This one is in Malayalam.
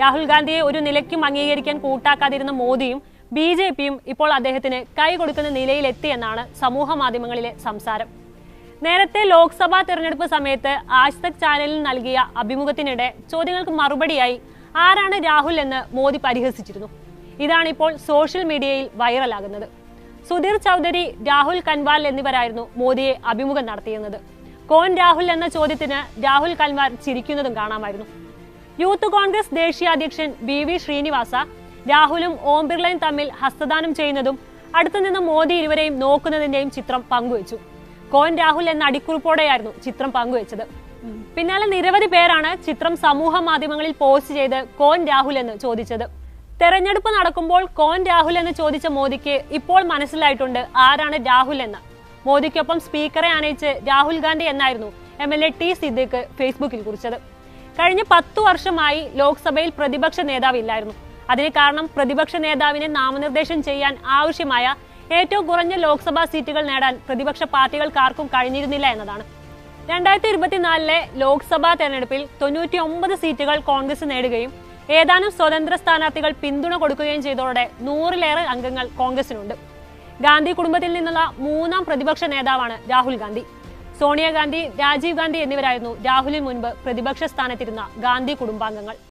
രാഹുൽ ഗാന്ധിയെ ഒരു നിലയ്ക്കും അംഗീകരിക്കാൻ കൂട്ടാക്കാതിരുന്ന മോദിയും ബി ജെ പിയും ഇപ്പോൾ അദ്ദേഹത്തിന് കൈ കൊടുക്കുന്ന നിലയിലെത്തിയെന്നാണ് സമൂഹ മാധ്യമങ്ങളിലെ സംസാരം. നേരത്തെ ലോക്സഭാ തെരഞ്ഞെടുപ്പ് സമയത്ത് ആശ്തക് ചാനലിന് നൽകിയ അഭിമുഖത്തിനിടെ ചോദ്യങ്ങൾക്ക് മറുപടിയായി ആരാണ് രാഹുൽ എന്ന് മോദി പരിഹസിച്ചിരുന്നു. ഇതാണിപ്പോൾ സോഷ്യൽ മീഡിയയിൽ വൈറലാകുന്നത്. സുധീർ ചൗധരി രാഹുൽ കൻവാൽ എന്നിവരായിരുന്നു മോദിയെ അഭിമുഖം നടത്തിയിരുന്നത്. കോൻ രാഹുൽ എന്ന ചോദ്യത്തിന് രാഹുൽ കൻവാൽ ചിരിക്കുന്നതും കാണാമായിരുന്നു. യൂത്ത് കോൺഗ്രസ് ദേശീയ അധ്യക്ഷൻ ബി വി ശ്രീനിവാസ രാഹുലും ഓം ബിർളയും തമ്മിൽ ഹസ്തദാനം ചെയ്യുന്നതും അടുത്തുനിന്ന് മോദി ഇരുവരെയും നോക്കുന്നതിന്റെയും ചിത്രം പങ്കുവച്ചു. കോൻ രാഹുൽ എന്ന അടിക്കുറിപ്പോടെയായിരുന്നു ചിത്രം പങ്കുവച്ചത്. പിന്നാലെ നിരവധി പേരാണ് ചിത്രം സമൂഹ മാധ്യമങ്ങളിൽ പോസ്റ്റ് ചെയ്ത് കോൻ രാഹുൽ എന്ന് ചോദിച്ചത്. തെരഞ്ഞെടുപ്പ് നടക്കുമ്പോൾ കോൻ രാഹുൽ എന്ന് ചോദിച്ച മോദിക്ക് ഇപ്പോൾ മനസ്സിലായിട്ടുണ്ട് ആരാണ് രാഹുൽ എന്ന്. മോദിക്കൊപ്പം സ്പീക്കറെ ആനയിച്ച് രാഹുൽ ഗാന്ധി എന്നായിരുന്നു M L A T Siddique ഫേസ്ബുക്കിൽ കുറിച്ചത്. കഴിഞ്ഞ പത്തു വർഷമായി ലോക്സഭയിൽ പ്രതിപക്ഷ നേതാവില്ലായിരുന്നു അതിന് കാരണം പ്രതിപക്ഷ നേതാവിനെ നാമനിർദ്ദേശം ചെയ്യാൻ ആവശ്യമായ ഏറ്റവും കുറഞ്ഞ ലോക്സഭാ സീറ്റുകൾ നേടാൻ പ്രതിപക്ഷ പാർട്ടികൾക്കാർക്കും കഴിഞ്ഞിരുന്നില്ല എന്നതാണ്. രണ്ടായിരത്തി ഇരുപത്തിനാലിലെ ലോക്സഭാ തെരഞ്ഞെടുപ്പിൽ തൊണ്ണൂറ്റി ഒമ്പത് സീറ്റുകൾ കോൺഗ്രസ് നേടുകയും ഏതാനും സ്വതന്ത്ര സ്ഥാനാർത്ഥികൾ പിന്തുണ കൊടുക്കുകയും ചെയ്തതോടെ നൂറിലേറെ അംഗങ്ങൾ കോൺഗ്രസിനുണ്ട്. ഗാന്ധി കുടുംബത്തിൽ നിന്നുള്ള മൂന്നാം പ്രതിപക്ഷ നേതാവാണ് രാഹുൽ ഗാന്ധി. സോണിയാഗാന്ധി രാജീവ് ഗാന്ധി എന്നിവരായിരുന്നു രാഹുലിന് മുൻപ് പ്രതിപക്ഷ സ്ഥാനത്തിരുന്ന ഗാന്ധി കുടുംബാംഗങ്ങൾ.